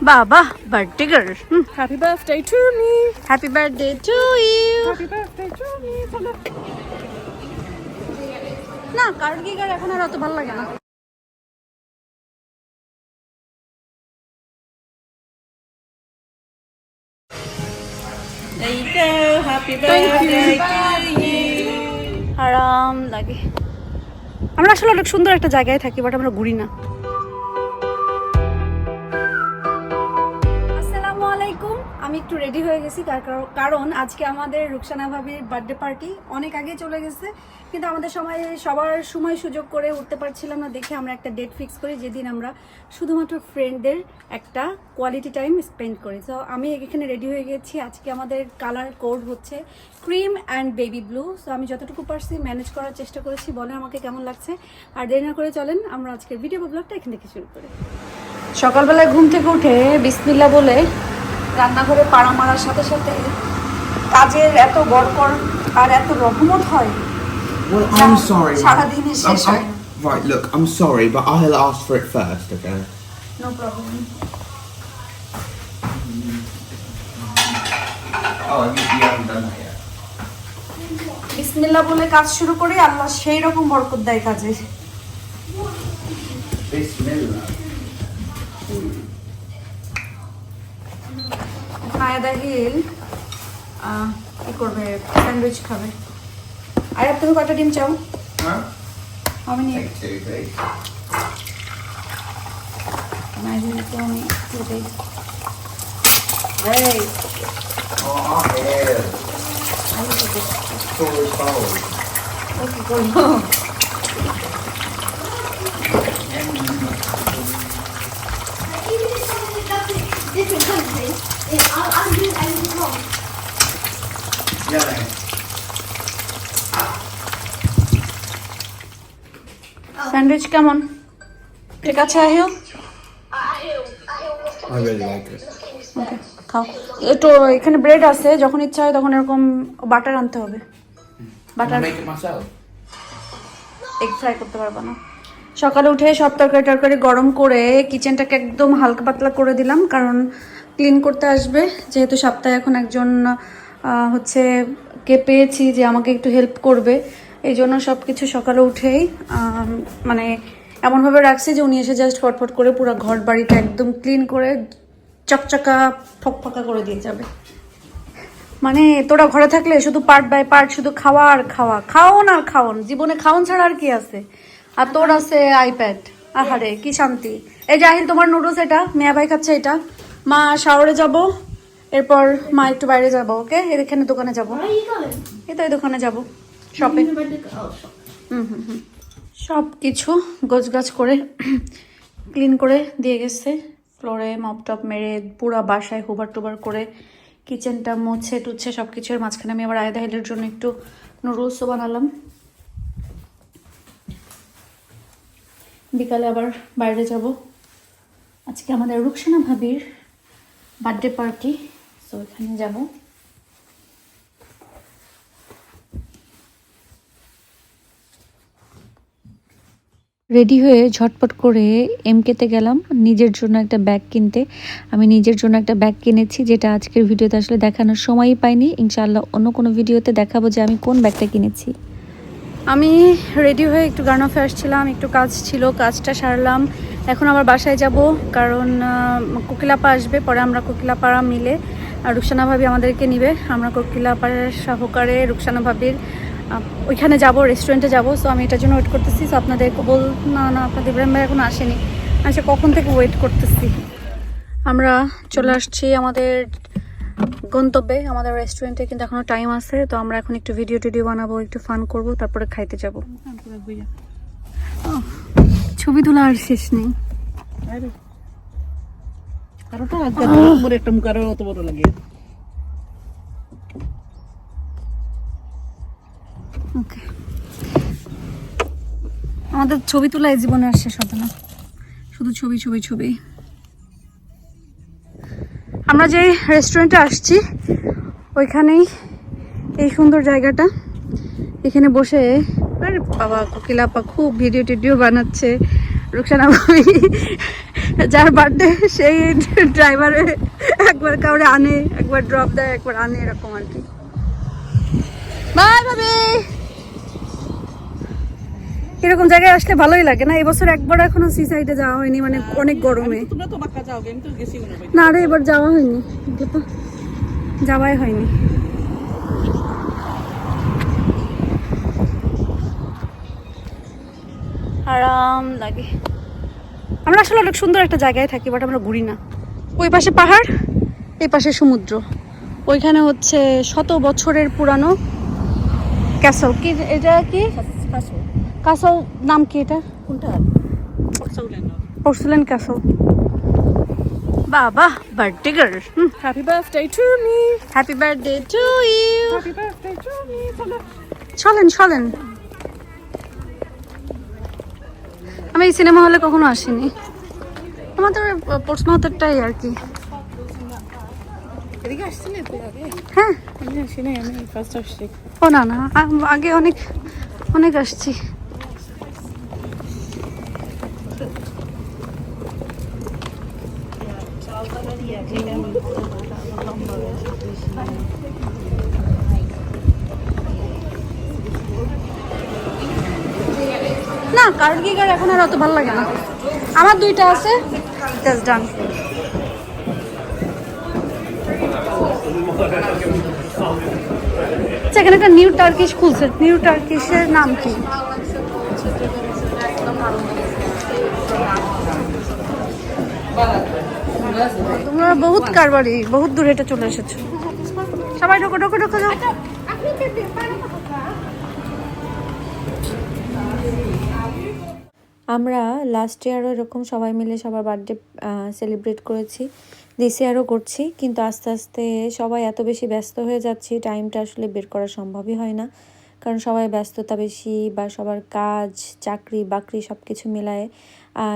বাবা birthday girl Happy birthday to me. Happy birthday to you Happy birthday to me. চলো। না card গিগার এখন আর অত ভালো লাগে না There you go. Happy birthday to you. আরাম লাগে আমরা আসলে অনেক সুন্দর একটা জায়গায় থাকি বাট আমরা ঘুরি না আমি একটু রেডি হয়ে গেছি কার- কার- কারণ আজকে আমাদের রুকসানা ভাবির বার্থডে পার্টি অনেক আগে চলে গেছে। কিন্তু আমাদের সময় সবার সময় সুযোগ করে উঠতে পারছিলাম না দেখে আমরা একটা ডেট ফিক্স করি যেদিন আমরা শুধুমাত্র ফ্রেন্ডদের একটা কোয়ালিটি টাইম স্পেন্ড করি। তো আমি এখানে রেডি হয়ে গেছি। আজকে আমাদের কালার কোড হচ্ছে cream and baby blue so আমি যতটুকু পারছি ম্যানেজ করার চেষ্টা করেছি। বলেন আমাকে কেমন লাগছে? আর দেরি না করে চলেন, আমরা আজকের ভিডিও ব্লগটা এখান থেকে শুরু করি। সকালবেলায় ঘুম থেকে উঠে বিসমিল্লা বলে রান্নাঘরে পাড়া মারার সাথে সাথে কাজের এত গড়কর আর এত রহমত হয় Well, I'm sorry. সারাদিনে I'm- শেষ হয় I'm- Right, look, I'm sorry, but I'll ask for it first, okay? No problem Oh, you, haven't done that yet. বিসমিল্লা বলে কাজ শুরু করি আল্লাহ সেই রকম বরকত দেয় কাজে Bismillah. ফায়দা হিল কি করবে স্যান্ডউইচ খাবে আর তুমি কটা ডিম চাও আমি নিয়ে didn't tell me today. Hey, Oh, here. I need to get Storage bowl. okay, does it different countries, sandwich কেমন? ঠিক আছে আহিও? I really like it. ওকে খাও। একটু এখানে ব্রেড আছে যখন ইচ্ছা হয় তখন এরকম বাটার আনতে হবে। বাটার. এগ ফ্রাই করতে পারব না। সকালে উঠে সব তরকারি টরকারি গরম করে কিচেনটাকে একদম হালকা পাতলা করে দিলাম কারণ ক্লিন করতে আসবে। যেহেতু সপ্তাহে এখন একজন হচ্ছে কে পেয়েছি যে আমাকে একটু হেল্প করবে। এই জন্য সব কিছু সকালে উঠেই মানে এমনভাবে রাখছি যে উনি এসে জাস্ট ফটফট করে পুরো ঘর বাড়িটা একদম ক্লিন করে চকচকা ফকফকা করে দিয়ে যাবে। মানে তোরা ঘরে থাকলে শুধু পার্ট বাই পার্ট শুধু খাওয়া আর খাওয়া। খাওন আর খাওন জীবনে খাওন ছাড়া আর কি আছে? আর তোর আছে আইপ্যাড আহারে কি শান্তি। এই জাহিল তোমার নুডলস এটা? মেয়া ভাই খাচ্ছে এটা? মা শাওরে যাব এরপর মা একটু বাইরে যাব ওকে এখানে দোকানে যাব? এই তো এই দোকানে যাব। সব কিছু গোছগাছ করে ক্লিন করে দিয়ে গেছে। ফ্লোরে মপ টপ মেরে, পুরা বাসায় হুবার টুবার করে কিচেনটা মুছে টুচ্ছে সব কিছুর মাঝখানে আমি আবার আয়দা হেলের জন্য একটু নুডলসও বানালাম। বিকালে আবার বাইরে যাব। আজকে আমাদের রুকসানা ভাবির বার্থডে পার্টি সো এখানে যাব। রেডি হয়ে ঝটপট করে এমকেতে গেলাম। নিজের জন্য একটা ব্যাগ কিনতে। আমি নিজের জন্য একটা ব্যাগ কিনেছি, যেটা আজকের ভিডিওতে আসলে দেখানোর সময়ই পাইনি। ইনশাআল্লাহ অন্য কোনো ভিডিওতে দেখাবো যে আমি কোন ব্যাগটা কিনেছি। আমি রেডি হয়ে একটু গার্নফে আসছিলাম, একটু কাজ ছিল, কাজটা সারলাম। এখন আবার বাসায় যাব, কারণ কোকিলাপা আসবে, পরে আমরা কোকিলাপাড়া মিলে রুকসানা ভাবি আমাদেরকে নিবে। আমরা কোকিলাপাড়ার সহকারে রুকসানা ভাবির ওইখানে যাব রেস্টুরেন্টে যাব সো আমি এটার জন্য ওয়েট করতেছি। সো আপনাদের বল না না আপনাদের ইব্রাহিম ভাই এখন আসেনি। আচ্ছা কখন থেকে ওয়েট করতেছি? আমরা চলে আসছি আমাদের গন্তব্যে আমাদের রেস্টুরেন্টে কিন্তু এখনও টাইম আছে। তো আমরা এখন একটু ভিডিও টিডিও বানাবো একটু ফান করব তারপরে খাইতে যাব। ছবি তোলা আর শেষ নেই। কারোটা একটা অত বড় লাগে। ওকে। আমাদের ছবি তোলা এই জীবনে আর শেষ হবে না। শুধু ছবি ছবি ছবি। আমরা যে রেস্টুরেন্টে আসছি, ওইখানেই এই সুন্দর জায়গাটা। এখানে বসে আরে বাবা কোকিলাপা খুব ভিডিও টিডিও বানাচ্ছে। রুকসানা ভাবি, যার বার্থডে সেই ড্রাইভারে একবার কাউরে আনে, একবার ড্রপ দেয়, একবার আনে, এরকম আর কি। বাই ভাবি! এরকম জায়গায় আসলে ভালোই লাগে না। এবছর একবার এখনও সি সাইডে যাওয়া হয়নি মানে অনেক গরমে। না রে এবার যাওয়া হয়নি। যাওয়াই হয়নি। আরাম লাগে। আমরা আসলে অনেক সুন্দর একটা জায়গায় থাকি বাট আমরা ঘুরি না। ওই পাশে পাহাড় এই পাশে সমুদ্র। ওইখানে হচ্ছে শত বছরের পুরানো ক্যাসল কি এটা কি? কাসল নাম কি এটা? কোনটা? চৌলেন পোর্সেলেন ক্যাসল বাবা birthday girl happy birthday to me happy birthday to you happy birthday to me চলো। চলেন চলেন। আমি এই সিনেমা হলে কখনো আসিনি। আমাদের প্রশ্ন হতেরটাই আর কি। হ্যাঁ। ও না না আগে অনেক অনেক আসছি। না, কারণ কি কার এখন আর অত ভালো লাগে না? আমার দুইটা আছে জাস্ট ডান সেখানে একটা নিউ টার্কিশ খুলছে। নিউ টার্কিশের নাম কি? তোমরা বহুত কারবারি, বহুত দূর হেঁটে চলে এসেছ। সবাই ঢোকো ঢোকো ঢোকো আমরা লাস্ট ইয়ারও এরকম সবাই মিলে সবার বার্থডে সেলিব্রেট করেছি। দিস ইয়ারও করছি, কিন্তু আস্তে আস্তে সবাই এত বেশি ব্যস্ত হয়ে যাচ্ছি টাইমটা আসলে বের করা সম্ভবই হয় না। কারণ সবাই ব্যস্ততা বেশি বা সবার কাজ, চাকরি, বাকরি সব কিছু মেলায়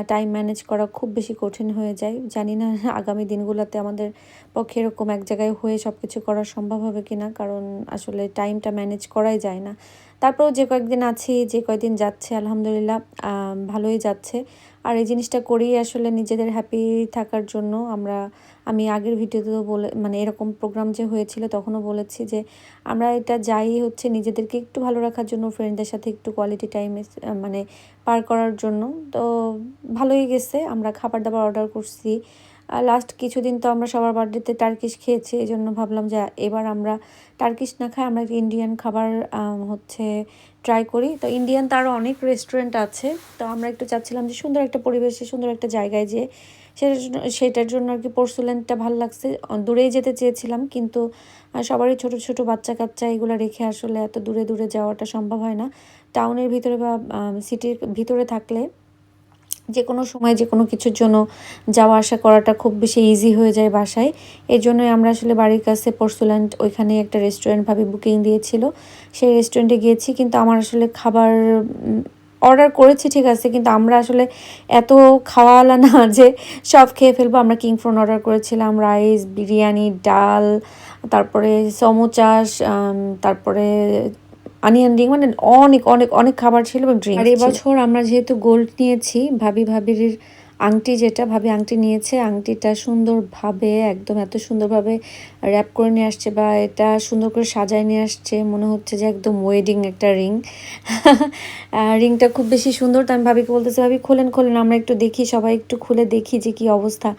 টাইম ম্যানেজ করা খুব বেশি কঠিন হয়ে যায়। জানি না আগামী দিনগুলোতে আমাদের পক্ষে এরকম এক জায়গায় হয়ে সব কিছু করা সম্ভব হবে কি না কারণ আসলে টাইমটা ম্যানেজ করাই যায় না। তারপরেও যে কয়েকদিন আছি, যে কয়েকদিন যাচ্ছে, আলহামদুলিল্লাহ ভালোই যাচ্ছে। আর এই জিনিসটা করেই আসলে নিজেদের হ্যাপি থাকার জন্য আমরা, আমি আগের ভিডিওতেও বলে মানে এরকম প্রোগ্রাম যে হয়েছিল, তখনও বলেছি যে আমরা এটা যাই হচ্ছে নিজেদেরকে একটু ভালো রাখার জন্য ফ্রেন্ডদের সাথে একটু কোয়ালিটি টাইম মানে পার করার জন্য। তো ভালোই গেছে, আমরা খাবার দাবার অর্ডার করছি। লাস্ট কিছুদিন তো আমরা সবার বার্থডেতে টার্কিশ খেয়েছি, এই জন্য ভাবলাম যে এবার আমরা টার্কিশ না খাই, আমরা ইন্ডিয়ান খাবার হচ্ছে ট্রাই করি। তো ইন্ডিয়ান তারও অনেক রেস্টুরেন্ট আছে, তো আমরা একটু চাচ্ছিলাম যে সুন্দর একটা পরিবেশে, সুন্দর একটা জায়গায় যে সেটার জন্য সেটার জন্য আর কি পরশুলেনটা ভালো লাগছে। দূরেই যেতে চেয়েছিলাম, কিন্তু সবারই ছোট ছোট বাচ্চা কাচ্চা এগুলো রেখে আসলে এত দূরে দূরে যাওয়াটা সম্ভব হয় না। টাউনের ভিতরে বা সিটির ভিতরে থাকলে যে কোনো সময় যে কোনো কিছুর জন্য যাওয়া আসা করাটা খুব বেশি ইজি হয়ে যায় বাসায়। এই জন্যই আমরা আসলে বাড়ির কাছে পরশুল্যান্ড ওইখানে একটা রেস্টুরেন্ট ভাবে বুকিং দিয়েছিল। সেই রেস্টুরেন্টে গিয়েছি, কিন্তু আমার আসলে খাবার অর্ডার করেছি ঠিক আছে, কিন্তু আমরা আসলে এত খাওয়ালা না যে সব খেয়ে ফেলব। আমরা কিংফ্রন অর্ডার করেছিলাম রাইস বিরিয়ানি, ডাল, তারপরে সমোচাস তারপরে আনিয়ন রিং মানে অনেক অনেক অনেক খাবার ছিল এবং ড্রিঙ্ক আর এবছর আমরা যেহেতু গোল্ড নিয়েছি ভাবি ভাবির আংটি যেটা ভাবি আংটি নিয়েছে আংটিটা সুন্দরভাবে একদম এত সুন্দরভাবে র্যাপ করে নিয়ে আসছে বা এটা সুন্দর করে সাজায় নিয়ে আসছে মনে হচ্ছে যে একদম ওয়েডিং একটা রিং রিংটা খুব বেশি সুন্দর তো আমি ভাবিকে বলতেছি ভাবি খোলেন খোলেন আমরা একটু দেখি সবাই একটু খুলে দেখি যে কি অবস্থা।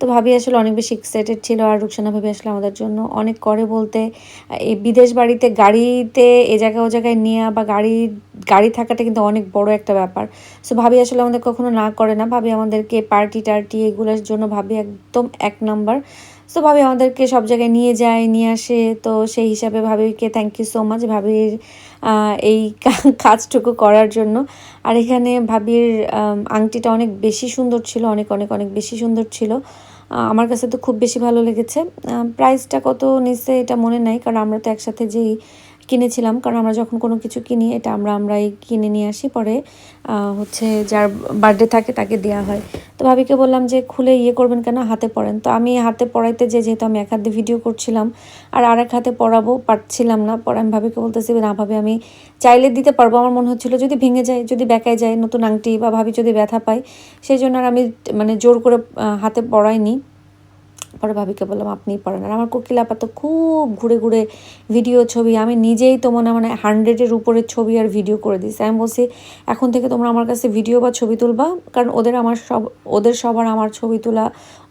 তো ভাবি আসলে অনেক বেশি এক্সাইটেড ছিল আর রুকসানা ভাবি আসলে আমাদের জন্য অনেক করে বলতে, এই বিদেশ বাড়িতে গাড়িতে এ জায়গায় ও জায়গায় নেওয়া বা গাড়ি গাড়ি থাকাটা কিন্তু অনেক বড় একটা ব্যাপার। সো ভাবি আসলে আমাদের কখনো না করে না, ভাবি আমাদেরকে পার্টি টার্টি এগুলোর জন্য ভাবি একদম এক নাম্বার সো ভাবি আমাদেরকে সব জায়গায় নিয়ে যায়, নিয়ে আসে, তো সেই হিসাবে ভাবিকে থ্যাংক ইউ সো মাচ ভাবির এই কাজটুকু করার জন্য। আর এখানে ভাবির আংটিটা অনেক বেশি সুন্দর ছিল, অনেক অনেক অনেক বেশি সুন্দর ছিল। আমার কাছে তো খুব বেশি ভালো লেগেছে। প্রাইসটা কত নিচ্ছে এটা মনে নাই, কারণ আমরা তো একসাথে যেই কিনেছিলাম, কারণ আমরা যখন কোনো কিছু কিনি, এটা আমরা আমরাই কিনে নিয়ে আসি। পরে হচ্ছে যার বার্থডে থাকে তাকে দেওয়া হয়। তো ভাবিকে বললাম যে, খুলে ইয়ে করবেন কেন? হাতে পড়েন। তো আমি হাতে পড়াইতে যে, যেহেতু আমি এক হাতে ভিডিও করছিলাম, আর আর এক হাতে পড়াবো পারছিলাম না, পরে আমি ভাবিকে বলতেছি, না ভাবে, আমি চাইলে দিতে পারব। আমার মনে হচ্ছিল যদি ভেঙে যায়, যদি বেঁকায় যায় নতুন আংটি বা ভাবি যদি ব্যথা পায়, সেই জন্য আর আমি মানে জোর করে হাতে পড়াইনি। পরে ভাবিকে বললাম, আপনিই পড়েন। আর আমার কোকিল আপা তো খুব ঘুরে ঘুরে ভিডিও ছবি, আমি নিজেই তো মনে মানে হান্ড্রেডের উপরে ছবি আর ভিডিও করে দিয়েছি। আমি বলছি, এখন থেকে তোমরা আমার কাছে ভিডিও বা ছবি তুলবা, কারণ ওদের আমার সব, ওদের সবার আমার ছবি তোলা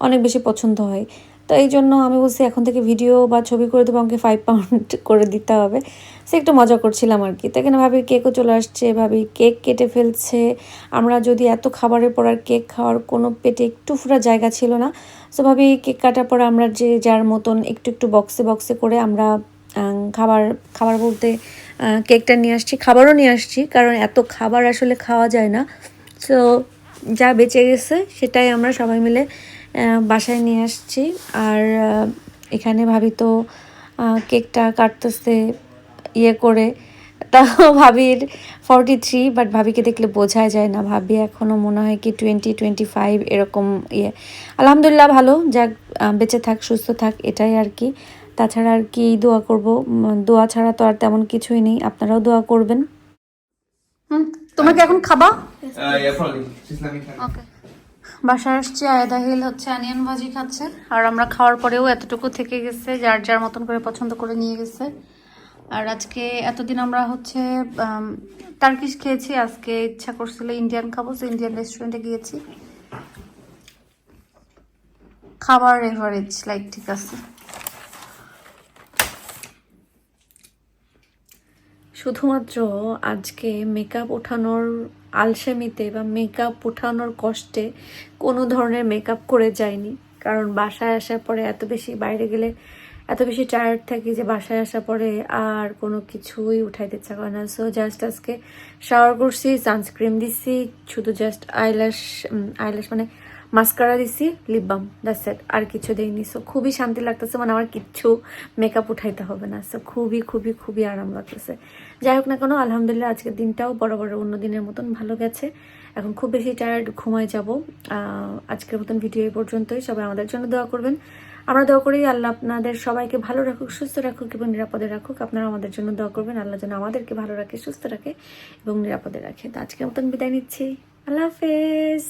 অনেক বেশি পছন্দ হয়। তো এই জন্য আমি বলছি, এখন থেকে ভিডিও বা ছবি করে দেবো, আমাকে ফাইভ পাউন্ড করে দিতে হবে। একটু মজা করছিলাম আর কি। তো এখানে ভাবি কেকও চলে আসছে, ভাবি কেক কেটে ফেলছে। আমরা যদি এত খাবারের পর আর কেক খাওয়ার কোনো পেটে একটু ফুরা জায়গা ছিল না সো ভাবি কেক কাটার পর আমরা যে যার মতন একটু একটু বক্সে বক্সে করে আমরা খাবার খাবার বলতে কেকটা নিয়ে আসছি, খাবারও নিয়ে আসছি, কারণ এত খাবার আসলে খাওয়া যায় না। সো যা বেঁচে গেছে সেটাই আমরা সবাই মিলে বাসায় নিয়ে আসছি। আর এখানে ভাবি তো কেকটা কাটতেছে ইয়ে করে। তাও ভাবির ফর্টি থ্রি বাট ভাবিকে দেখলে বোঝাই যায় না। ভাবি এখনও মনে হয় কি টোয়েন্টি টোয়েন্টি ফাইভ এরকম ইয়ে। আলহামদুলিল্লাহ ভালো। যাক বেঁচে থাক সুস্থ থাক এটাই আর কি। তাছাড়া আর কি দোয়া করব? দোয়া ছাড়া তো আর তেমন কিছুই নেই। আপনারাও দোয়া করবেন। হুম তোমরা এখন খাবা? বাসায় আসছি আয়দা হিল হচ্ছে অনিয়ন ভাজি খাচ্ছে। আর আমরা খাওয়ার পরেও এতটুকু থেকে গেছে যার যার মতন করে পছন্দ করে নিয়ে গেছে। আর আজকে এতদিন আমরা হচ্ছে টার্কিশ খেয়েছি, আজকে ইচ্ছা করছিল ইন্ডিয়ান খাব, তো ইন্ডিয়ান রেস্টুরেন্টে গিয়েছি। খাবার এভারেজ লাইক ঠিক আছে। শুধুমাত্র আজকে মেকআপ ওঠানোর আলসেমিতে বা মেকআপ ওঠানোর কষ্টে কোনো ধরনের মেকআপ করে যায়নি কারণ বাসায় আসার পরে এত বেশি বাইরে গেলে এত বেশি টায়ার্ড থাকি যে বাসায় আসার পরে আর কোনো কিছুই উঠাইতে ইচ্ছা করে না। সো জাস্ট আজকে শাওয়ার করছি সানস্ক্রিন দিছি, শুধু জাস্ট আইল্যাশ আইল্যাশ মানে মাস্কারা দিছি লিপ বাম দ্যাটস আর কিছু দেইনি। সো খুবই শান্তি লাগতেছে মানে আমার কিচ্ছু মেকআপ উঠাইতে হবে না। সো খুবই খুবই খুবই আরাম লাগতেছে। যাই হোক না কেন, আলহামদুলিল্লাহ আজকের দিনটাও বড় বড় অন্য দিনের মতন ভালো গেছে। এখন খুব বেশি টায়ার্ড ঘুমায় যাব। আজকের মতন ভিডিও এই পর্যন্তই। সবাই আমাদের জন্য দোয়া করবেন। আমরা দোয়া করি আল্লাহ আপনাদের সবাইকে ভালো রাখুক, সুস্থ রাখুক এবং নিরাপদে রাখুক। আপনারা আমাদের জন্য দোয়া করবেন। আল্লাহ যেন আমাদেরকে ভালো রাখে, সুস্থ রাখে এবং নিরাপদে রাখে। তো আজকে মতন বিদায় নিচ্ছি। আল্লাহ হাফেজ।